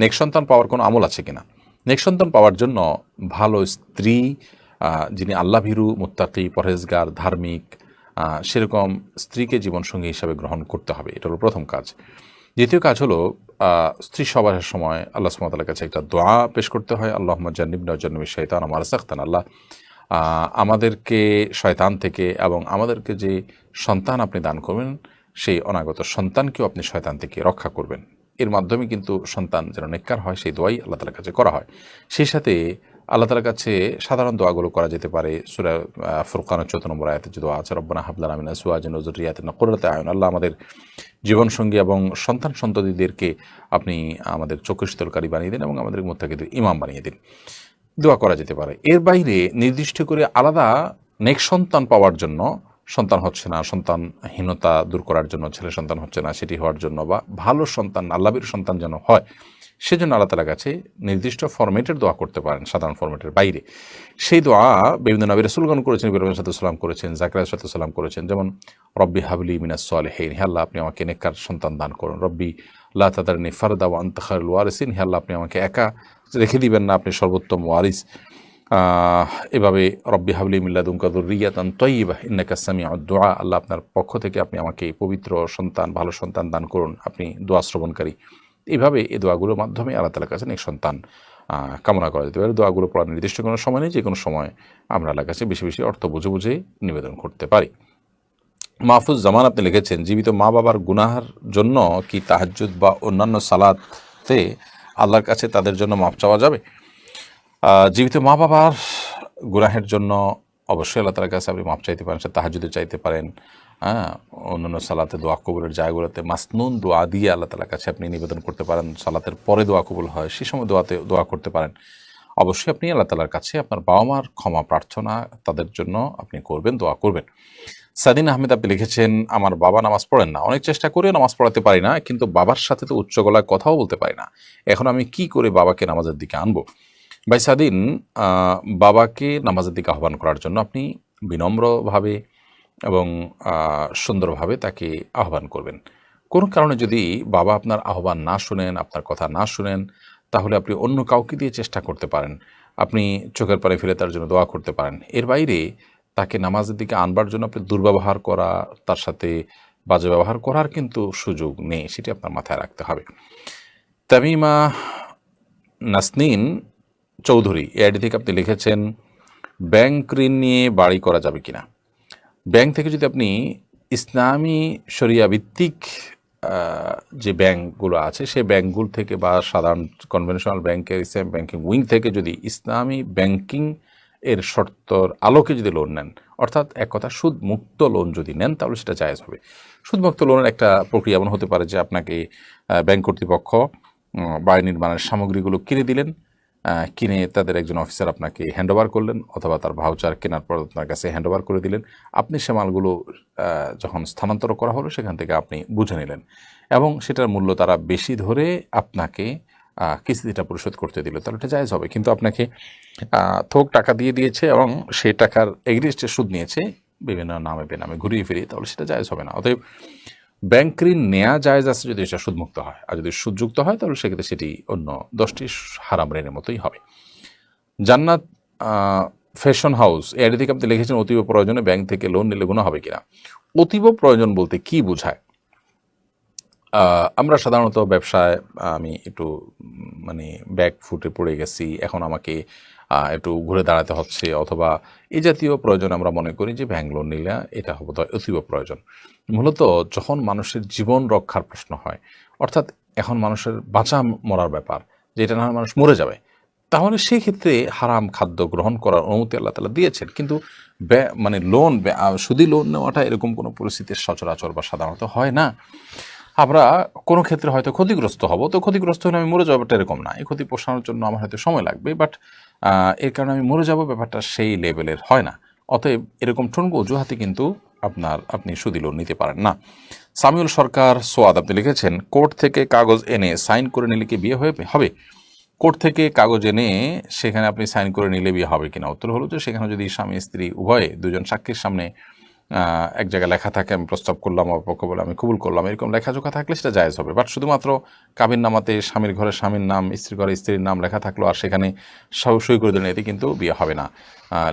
নেক সন্তান পাওয়ার কোনো আমল আছে কিনা? নেক সন্তান পাওয়ার জন্য ভালো স্ত্রী যিনি আল্লাহ ভীরু, মুত্তাকি, পরহেজগার, ধার্মিক সেরকম স্ত্রীকে জীবনসঙ্গী হিসাবে গ্রহণ করতে হবে। এটা হলো প্রথম কাজ। দ্বিতীয় কাজ হলো স্ত্রী সবার সময় আল্লাহ সুমতালার কাছে একটা দোয়া পেশ করতে হয়। আল্লাহ জান্নিবনা জন্নবী শৈতান আমার সাখতান আল্লাহ। আমাদেরকে শয়তান থেকে এবং আমাদেরকে যে সন্তান আপনি দান করবেন, সেই অনাগত সন্তানকেও আপনি শয়তান থেকে রক্ষা করবেন। এর মাধ্যমে কিন্তু সন্তান যেন নেককার হয়, সেই দোয়াই আল্লাহ তালার কাছে করা হয়। সেই সাথে আল্লাহ তালার কাছে সাধারণ দোয়াগুলো করা যেতে পারে। সুরা ফুরকানের চৌদ্দ নম্বর আয়াতে যে দোয়া আছে, রব্বানা হাবলান আমিনা সুয়াজ নজরিয়াত নকরাতে আয়ন। আল্লাহ আমাদের জীবনসঙ্গী এবং সন্তান সন্ততিদেরকে আপনি আমাদের চক্ষু শীতলকারী বানিয়ে দিন এবং আমাদের মোত্তাকিদের ইমাম বানিয়ে দিন। দোয়া করা যেতে পারে। এর বাইরে নির্দিষ্ট করে আলাদা নেক সন্তান পাওয়ার জন্য সন্তান হচ্ছে না, সন্তানহীনতা দূর করার জন্য, ছেলে সন্তান হচ্ছে না, সেটি হওয়ার জন্য বা ভালো সন্তান আল্লাবির সন্তান যেন হয়, সেজন্য আল্লাহ তালার কাছে নির্দিষ্ট ফরম্যাটের দোয়া করতে পারেন, সাধারণ ফরম্যাটের বাইরে। সেই দোয়া বিভিন্ন নবী রসুলগণ করেছেন ইব্রাহিম সাল্লাম করেছেন জাকরাজ সাল্লাম করেছেন, যেমন, রব্বি হাবলি মিনাস হেইন হে আল্লাহ, আপনি আমাকে নেককার সন্তান দান করুন। রব্বি আল্লাহ তাদারনি ফারদা আন্তখার ওয়ারিসিন হে আল্লাহ, আপনি আমাকে একা রেখে দিবেন না, আপনি সর্বোত্তম ওয়ারিস। এভাবে রব্বি হাবলি মিল্লাদুমকাদুর রিয়াতান তৈবা ইন্নাকা সামি দোয়া আল্লাহ আপনার পক্ষ থেকে আপনি আমাকে পবিত্র সন্তান, ভালো সন্তান দান করুন, আপনি দোয়া শ্রবণকারী। এইভাবে এই দোয়াগুলোর মাধ্যমে আল্লাহ তালার কাছে নেক সন্তান কামনা করা যেতে পারে। দোয়াগুলো পড়ার নির্দিষ্ট কোনো সময় নেই যে কোনো সময় আমরা আল্লাহ কাছে বেশি বেশি অর্থ বুঝে বুঝে নিবেদন করতে পারি। মাহফুজ জামান আপনি লিখেছেন, জীবিত মা বাবার গুনাহার জন্য কি তাহাজ্জুদ বা অন্যান্য সালাতে আল্লাহর কাছে তাদের জন্য মাপ চাওয়া যাবে? জীবিত মা বাবার গুনাহের জন্য অবশ্যই আল্লাহ তালার কাছে আপনি মাপ চাইতে পারেন, সে তাহাজুদে চাইতে পারেন হ্যাঁ অন্যান্য সালাতে দোয়া কবুলের জায়গাগুলোতে মাসনুন দোয়া দিয়ে আল্লাহ তালার কাছে আপনি নিবেদন করতে পারেন, সালাতের পরে দোয়া কবুল হয়, সে সময় দোয়াতে, দোয়া করতে পারেন। অবশ্যই আপনি আল্লাহ তালার কাছে আপনার বাবা মার ক্ষমা প্রার্থনা তাদের জন্য আপনি করবেন, দোয়া করবেন। সাদিন আহমেদ আপনি লিখেছেন, আমার বাবা নামাজ পড়েন না। অনেক চেষ্টা করেও নামাজ পড়াতে পারি না, কিন্তু বাবার সাথে তো উচ্চ গলায় কথাও বলতে পারি না। এখন আমি কি করে বাবাকে নামাজের দিকে আনব? ভাই সাদিন বাবাকে নামাজের দিকে আহ্বান করার জন্য আপনি বিনম্রভাবে এবং সুন্দরভাবে তাকে আহ্বান করবেন। কোনো কারণে যদি বাবা আপনার আহ্বান না শুনেন, আপনার কথা না শুনেন, তাহলে আপনি অন্য কাউকে দিয়ে চেষ্টা করতে পারেন। আপনি চোখের পানি ফেলে তার জন্য দোয়া করতে পারেন। এর বাইরে তাকে নামাজের দিকে আনবার জন্য আপনি দুর্ব্যবহার করা, তার সাথে বাজে ব্যবহার করার কিন্তু সুযোগ নেই, সেটি আপনার মাথায় রাখতে হবে। তামিমা নাসনিন চৌধুরী, এআইডি থেকে আপনি লিখেছেন, ব্যাংক ঋণ নিয়ে বাড়ি করা যাবে কিনা? ব্যাংক থেকে যদি আপনি ইসলামী শরিয়া ভিত্তিক যে ব্যাংকগুলো আছে সেই ব্যাংকগুলো থেকে বা সাধারণ কনভেনশনাল ব্যাংকের, ইসলাম ব্যাংকিং উইং থেকে যদি ইসলামী ব্যাংকিং এর শর্তর আলোকে যদি লোন নেন, অর্থাৎ এক কথা সুদ মুক্ত লোন যদি নেন, তাহলে সেটা জায়েজ হবে। সুদমুক্ত লোনের একটা প্রক্রিয়া এমন হতে পারে যে আপনাকে ব্যাংক কর্তৃপক্ষ বাড়ি নির্মাণের সামগ্রীগুলো কিনে দিলেন কিনে তাদের একজন অফিসার আপনাকে হ্যান্ডওভার করলেন অথবা তার ভাউচার কেনার পর আপনার কাছে হ্যান্ডওভার করে দিলেন। আপনি সে মালগুলো যখন স্থানান্তর করা হলো, সেখান থেকে আপনি বুঝে নিলেন এবং সেটার মূল্য তারা বেশি ধরে আপনাকে কিস্তিটা পরিশোধ করতে দিল। তাহলে এটা জায়জ হবে। কিন্তু আপনাকে থোক টাকা দিয়ে দিয়েছে এবং সেই টাকার এগ্রিস্টে সুদ নিয়েছে, বিভিন্ন নামে বেনামে ঘুরিয়ে ফিরিয়ে, তাহলে সেটা জায়জ হবে না। অতএব ব্যাংক ঋণ নেওয়া জায়জ আছে যদি এটা সুদমুক্ত হয়। আর যদি সুদযুক্ত হয়, তাহলে সেক্ষেত্রে সেটি অন্য দশটি হারাম ঋণের মতোই হবে। জান্নাত ফ্যাশন হাউস এর থেকে আপনি লিখেছেন, অতীব প্রয়োজনে ব্যাংক থেকে লোন নিলে গুণ হবে কিনা। অতীব প্রয়োজন বলতে কি বোঝায়? আমরা সাধারণত ব্যবসায়, আমি একটু মানে ব্যাক ফুটে পড়ে গেছি, এখন আমাকে একটু ঘুরে দাঁড়াতে হচ্ছে, অথবা এই জাতীয় প্রয়োজন আমরা মনে করি যে ব্যাংক লোন নিলে এটা হবে অতীব প্রয়োজন। মূলত যখন মানুষের জীবন রক্ষার প্রশ্ন হয়, অর্থাৎ এখন মানুষের বাঁচা মরার ব্যাপার যে এটা না মানুষ মরে যাবে, তাহলে সেই ক্ষেত্রে হারাম খাদ্য গ্রহণ করার অনুমতি আল্লাহ তালা দিয়েছেন। কিন্তু মানে লোন সুদি লোন নেওয়াটা এরকম কোনো পরিস্থিতির সচরাচর বা সাধারণত হয় না। আমরা কোনো ক্ষেত্রে হয়তো ক্ষতিগ্রস্ত হব। তো ক্ষতিগ্রস্ত হলে আমি মরে যাব এরকম না। এই ক্ষতি পোষানোর জন্য আমার হয়তো সময় লাগবে বাট এর কারণে আমি মরে যাব ব্যাপারটা সেই লেভেলের হয় না। অতএব এরকম ঠুনকো অজুহাতে কিন্তু আপনার, আপনি সুদি লোন নিতে পারেন না। সামিউল সরকার সোয়াদ আপনি লিখেছেন, কোর্ট থেকে কাগজ এনে সাইন করে নিলে কি বিয়ে হয়ে হবে? কোর্ট থেকে কাগজ এনে সেখানে আপনি সাইন করে নিলে বিয়ে হবে কিনা? উত্তর হলো যে সেখানে যদি স্বামী, স্ত্রী উভয়ে দুজন সাক্ষীর সামনে এক জায়গায় লেখা থাকে, আমি প্রস্তাব করলাম আমার পক্ষ বলে আমি কবুল করলাম, এরকম লেখা লেখাজোখা থাকলে সেটা জায়েজ হবে। বাট শুধুমাত্র কাবির নামাতে, স্বামীর ঘরে স্বামীর নাম, স্ত্রীর ঘরে স্ত্রীর নাম লেখা থাকল, আর সেখানে সই করে দিলেন, এতে কিন্তু বিয়ে হবে না।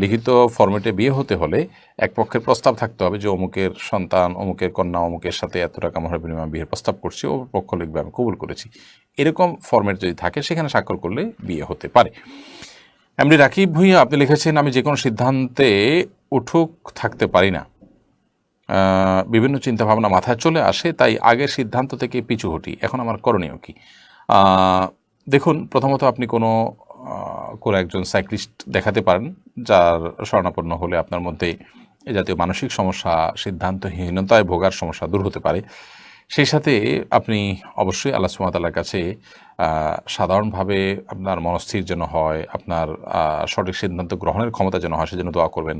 লিখিত ফর্মেটে বিয়ে হতে হলে এক পক্ষের প্রস্তাব থাকতে হবে যে, অমুকের সন্তান, অমুকের কন্যা, অমুকের সাথে এত টাকা মহার বিনিময়ে বিয়ের প্রস্তাব করছি, ও পক্ষ লিখবে, আমি কবুল করেছি। এরকম ফর্মেট যদি থাকে, সেখানে স্বাক্ষর করলে বিয়ে হতে পারে। এমনি রাকিব ভুইয়া, আপনি লিখেছেন, আমি যে কোনো সিদ্ধান্তে উঠুক, থাকতে পারি না। বিভিন্ন চিন্তাভাবনা মাথায় চলে আসে, তাই আগের সিদ্ধান্ত থেকে পিছু হটি। এখন আমার করণীয় কি? দেখুন, প্রথমত আপনি কোনো কোনো একজন সাইক্লিস্ট দেখাতে পারেন, যার শরণাপন্ন হলে আপনার মধ্যে এ জাতীয় মানসিক সমস্যা, সিদ্ধান্তহীনতায় ভোগার সমস্যা দূর হতে পারে। সেই সাথে আপনি অবশ্যই আল্লাহ সুমাতালার কাছে সাধারণভাবে আপনার মনস্থির যেন হয়, আপনার সঠিক সিদ্ধান্ত গ্রহণের ক্ষমতা যেন হয়, সেজন্য দোয়া করবেন।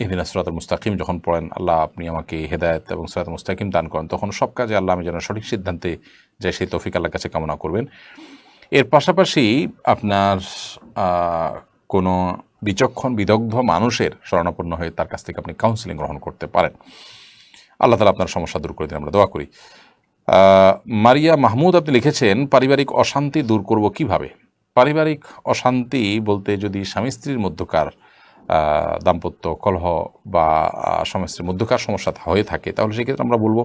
ইহদিন সুরাত মুস্তাকিম, যখন পড়েন, আল্লাহ আপনি আমাকে হেদায়ত এবং সুরাত মুস্তাকিম দান করেন, তখন সব কাজে আল্লাহ আমি যেন সঠিক সিদ্ধান্তে যাই, সেই তৌফিক আল্লাহর কাছে কামনা করবেন। এর পাশাপাশি আপনার কোনো বিচক্ষণ, বিদগ্ধ মানুষের শরণাপন্ন হয়ে তার কাছ থেকে আপনি কাউন্সিলিং গ্রহণ করতে পারেন। আল্লাহ তালা আপনার সমস্যা দূর করে দিন, আমরা দোয়া করি। মারিয়া মাহমুদ আপনি লিখেছেন, পারিবারিক অশান্তি দূর করব কীভাবে? পারিবারিক অশান্তি বলতে যদি স্বামী স্ত্রীর মধ্যকার দাম্পত্য কলহ বা স্ত্রীর মধ্যকার সমস্যা হয়ে থাকে, তাহলে সেক্ষেত্রে আমরা বলব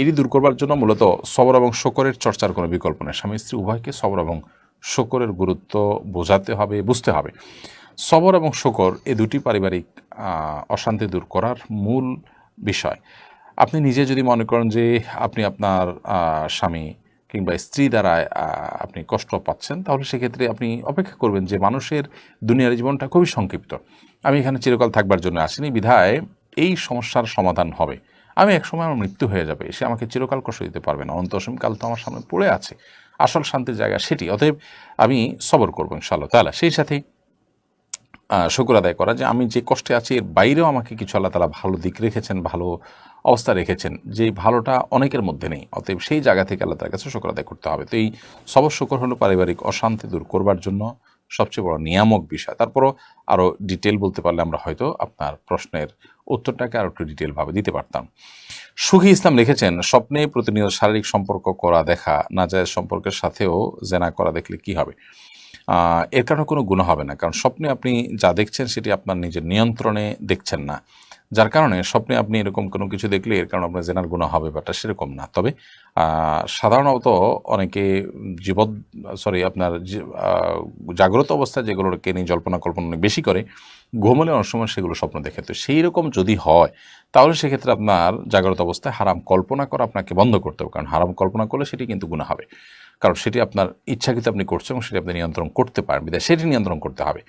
এটি দূর করবার জন্য মূলত সবর এবং শকরের চর্চার কোনো বিকল্প নেই। স্বামী স্ত্রী উভয়কে সবর এবং শকরের গুরুত্ব বোঝাতে হবে, বুঝতে হবে। সবর এবং শকর এ দুটি পারিবারিক অশান্তি দূর করার মূল বিষয়। আপনি নিজে যদি মনে করেন যে আপনি আপনার স্বামী কিংবা স্ত্রী দ্বারা আপনি কষ্ট পাচ্ছেন, তাহলে সেক্ষেত্রে আপনি অপেক্ষা করবেন যে মানুষের দুনিয়ার জীবনটা খুবই সংক্ষিপ্ত। আমি এখানে চিরকাল থাকবার জন্য আসিনি। বিধায় এই সমস্যার সমাধান হবে। আমি এক সময় আমার মৃত্যু হয়ে যাবে, সে আমাকে চিরকাল কষ্ট দিতে পারবে না। কাল তো আমার সামনে পড়ে আছে। আসল শান্তির জায়গা সেটি। অতএব আমি সবর করব ইনশাআল্লাহ তাহলে সেই সাথে শুকর আদায় করা যে আমি যে কষ্টে আছি, এর বাইরেও আমাকে কিছু আল্লাহ তালা ভালো দিক রেখেছেন, ভালো অবস্থা রেখেছেন যে ভালোটা অনেকের মধ্যে নেই। অতএব সেই জায়গা থেকে আল্লাহ তার কাছে শুকর আদায় করতে হবে। তো এই সবর শুকর হলো পারিবারিক অশান্তি দূর করবার জন্য সবচেয়ে বড় নিয়ামক বিষয়। তারপরও আরও ডিটেল বলতে পারলে আমরা হয়তো আপনার প্রশ্নের উত্তরটাকে আরও একটু ডিটেলভাবে দিতে পারতাম। সুখী ইসলাম লিখেছেন, স্বপ্নে প্রতিনিয়ত শারীরিক সম্পর্ক করা দেখা, না যায় সম্পর্কের সাথেও জেনা করা দেখলে কি হবে? এর কারণে কোনো গুণ হবে না। কারণ স্বপ্নে আপনি যা দেখছেন সেটি আপনার নিজের নিয়ন্ত্রণে দেখছেন না। যার কারণে স্বপ্নে আপনি এরকম কোনো কিছু দেখলে এর কারণে আপনার জেনার গুণ হবে ব্যাপারটা সেরকম না। তবে সাধারণত অনেকে জীবৎ সরি আপনার জাগ্রত অবস্থায় যেগুলোকে নিয়ে জল্পনা কল্পনা বেশি করে ঘুমলে অনেক সময় সেগুলো স্বপ্ন দেখে। তো সেই রকম যদি হয়, তাহলে সেক্ষেত্রে আপনার জাগ্রত অবস্থায় হারাম কল্পনা করা আপনাকে বন্ধ করতে হবে। কারণ হারাম কল্পনা করলে সেটি কিন্তু গুণা হবে। কারণ সেটি আপনার ইচ্ছাকৃত আপনি করছেন এবং সেটি আপনি নিয়ন্ত্রণ করতে পারবেন সেটি নিয়ন্ত্রণ করতে হবে।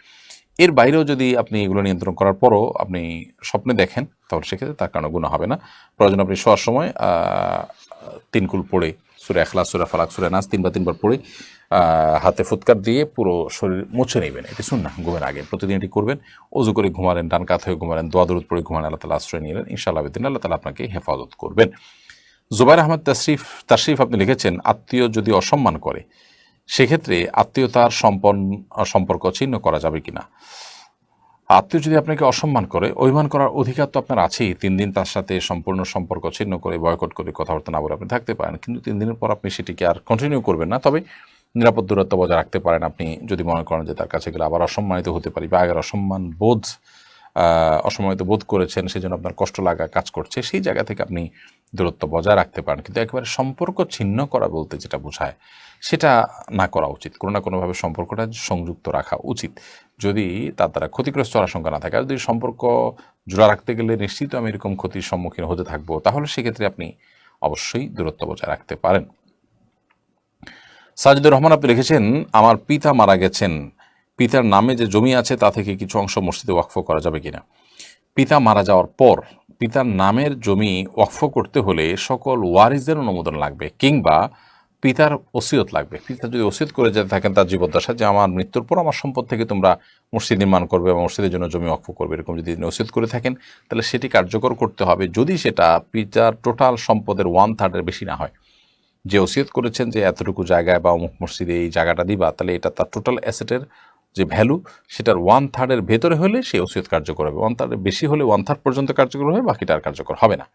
এর বাইরেও যদি আপনি এগুলো নিয়ন্ত্রণ করার পরও আপনি স্বপ্নে দেখেন, তাহলে সেক্ষেত্রে তার কারণে গুণা হবে না। প্রয়োজন আপনি শোয়ার সময় তিনকুল পড়ে, সুরে এখলাস সুরে ফালাক, সুরে নাচ তিনবার তিনবার পড়ে হাতে ফুৎকার দিয়ে পুরো শরীর মুছে নেবেন। এটি শুন না ঘুমের আগে। প্রতিদিন এটি করবেন, অজু করে ঘুমালেন, ডান কাত হয়ে ঘুমালেন, দোয়া দরুদ পড়ে ঘুমালেন, আল্লাহ তালা আশ্রয় নিলেন, ইনশাআল্লাহ দিন আল্লাহ তালা আপনাকে হেফাজত করবেন। জুবাইর আহমদ তাশরিফ তাশরিফ আপনি লিখেছেন, আত্মীয় যদি অসম্মান করে, সেক্ষেত্রে আত্মীয়তার সম্পন্ন সম্পর্ক ছিন্ন করা যাবে কিনা? আত্মীয় যদি আপনাকে অসম্মান করে, অভিমান করার অধিকার তো আপনার আছেই, তিন দিন তার সাথে সম্পূর্ণ সম্পর্ক ছিন্ন করে, বয়কট করে কথাবার্তা না বলে আপনি থাকতে পারেন, কিন্তু তিন দিনের পর আপনি সেটিকে আর কন্টিনিউ করবেন না, তবে নিরাপদ দূরত্ব বজায় রাখতে পারেন আপনি যদি মনে করেন যে তার কাছে গেলে আবার অসম্মানিত হতে পারি বা আগের অসম্মান বোধ আহ, অসম্মানিত বোধ করেছেন সেজন্য আপনার কষ্ট লাগা কাজ করছে সেই জায়গা থেকে আপনি দূরত্ব বজায় রাখতে পারেন। কিন্তু একেবারে সম্পর্ক ছিন্ন করা বলতে যেটা বোঝায় সেটা না করা উচিত। কোনো না কোনোভাবে সম্পর্কটা সংযুক্ত রাখা উচিত। যদি তার দ্বারা ক্ষতিগ্রস্ত হওয়ার আশঙ্কা না থাকে যদি সম্পর্ক জোড়া রাখতে গেলে নিশ্চিত আমি এরকম ক্ষতির সম্মুখীন হতে থাকব তাহলে সেক্ষেত্রে আপনি অবশ্যই দূরত্ব বজায় রাখতে পারেন। সাজিদুর রহমান আপনি লিখেছেন আমার পিতা মারা গেছেন পিতার নামে যে জমি আছে, তা থেকে কিছু অংশ মসজিদে ওয়াকফ করা যাবে কিনা? পিতা মারা যাওয়ার পর পিতার নামের জমি ওয়াকফ করতে হলে সকল ওয়ারিসদের অনুমোদন লাগবে কিংবা পিতার ওসিয়ত লাগবে। পিতা যদি ওসিয়ত করে যেতে থাকেন, তার জীবদ্দশা, যে আমার মৃত্যুর পর আমার সম্পদ থেকে তোমরা মসজিদ নির্মাণ করবে বা মসজিদের জন্য জমি ওয়াকফ করবে, এরকম যদি তিনি ওসিয়ত করে থাকেন, তাহলে সেটি কার্যকর করতে হবে। যদি সেটা পিতার টোটাল সম্পদের ওয়ান থার্ডের বেশি না হয়, যে ওসিয়ত করেছেন যে এতটুকু জায়গায় বা অমুক মসজিদে এই জায়গাটা দিবা, তাহলে এটা তার টোটাল অ্যাসেটের যে ভ্যালু সেটার ওয়ান থার্ডের ভেতরে হলে সেই ওসিয়ত কার্যকর হবে। ওয়ান থার্ডের বেশি হলে ওয়ান থার্ড পর্যন্ত কার্যকর হবে, বাকিটা আর কার্যকর হবে না।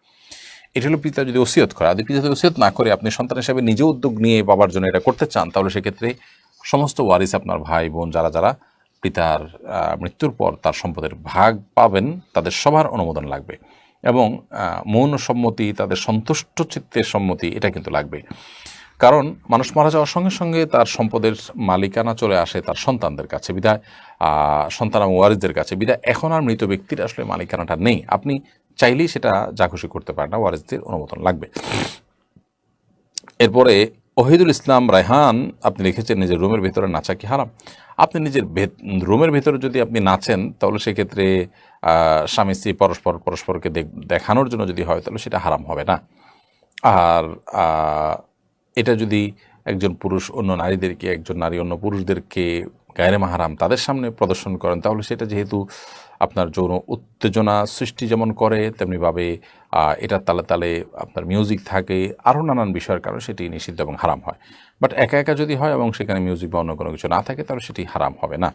এটা হলো পিতা যদি ওসিয়ত করে। আদি পিতা যদি ওসিয়ত না করে, আপনি সন্তান হিসাবে নিজে উদ্যোগ নিয়ে বাবার জন্য এটা করতে চান, তাহলে সেক্ষেত্রে সমস্ত ওয়ারিস আপনার ভাই, বোন যারা যারা পিতার মৃত্যুর পর তার সম্পদের ভাগ পাবেন, তাদের সবার অনুমোদন লাগবে। এবং মৌন সম্মতি, তাদের সন্তুষ্ট চিত্তের সম্মতি, এটা কিন্তু লাগবে কারণ মানুষ মারা যাওয়ার সঙ্গে সঙ্গে তার সম্পদের মালিকানা চলে আসে তার সন্তানদের কাছে বিদায় সন্তান এবং ওয়ারিসদের কাছে বিদায়। এখন আর মৃত ব্যক্তির আসলে মালিকানাটা নেই। আপনি চাইলেই সেটা যা খুশি করতে পারেন না, ওয়ারিসদের অনুমোদন লাগবে। এরপরে, ওহিদুল ইসলাম রায়হান, আপনি লিখেছেন নিজের রুমের ভিতরে নাচা কি হারাম? আপনি নিজের রুমের ভিতরে যদি আপনি নাচেন, তাহলে সেক্ষেত্রে স্বামী স্ত্রী পরস্পর, পরস্পরকে দেখ- দেখানোর জন্য যদি হয়, তাহলে সেটা হারাম হবে না। আর এটা যদি একজন পুরুষ অন্য নারীদেরকে, একজন নারী অন্য পুরুষদেরকে গায়রে মাহারাম তাদের সামনে প্রদর্শন করেন, তাহলে সেটা যেহেতু আপনার যৌন উত্তেজনা সৃষ্টি যেমন করে, তেমনিভাবে এটার তালে তালে আপনার মিউজিক থাকে, আরও নানান বিষয়ের কারণে সেটি নিষিদ্ধ এবং হারাম হয়। বাট একা একা যদি হয় এবং সেখানে মিউজিক বা অন্য কোনো কিছু না থাকে, তাহলে সেটি হারাম হবে না।